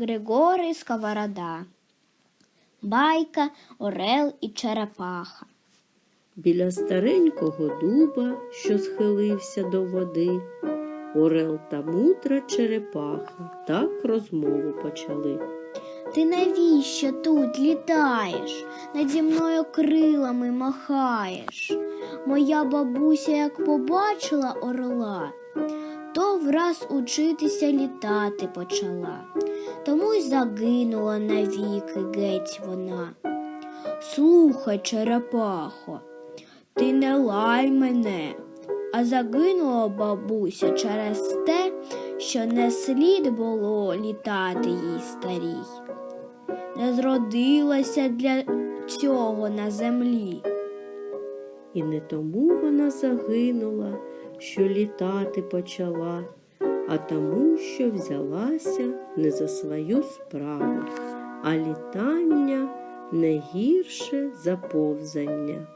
Григорий Сковорода. Байка, Орел і Черепаха. Біля старенького дуба, що схилився до води, Орел та мудра черепаха так розмову почали. Ти навіщо тут літаєш? Наді мною крилами махаєш. Моя бабуся, як побачила орла, то враз учитися літати почала. Тому й загинула навіки геть вона. Слухай, черепахо, ти не лай мене, а загинула бабуся через те, що не слід було літати їй старій. Не зродилася для цього на землі. І не тому вона загинула, що літати почала, а тому, що взялася не за свою справу, а літання не гірше за повзання.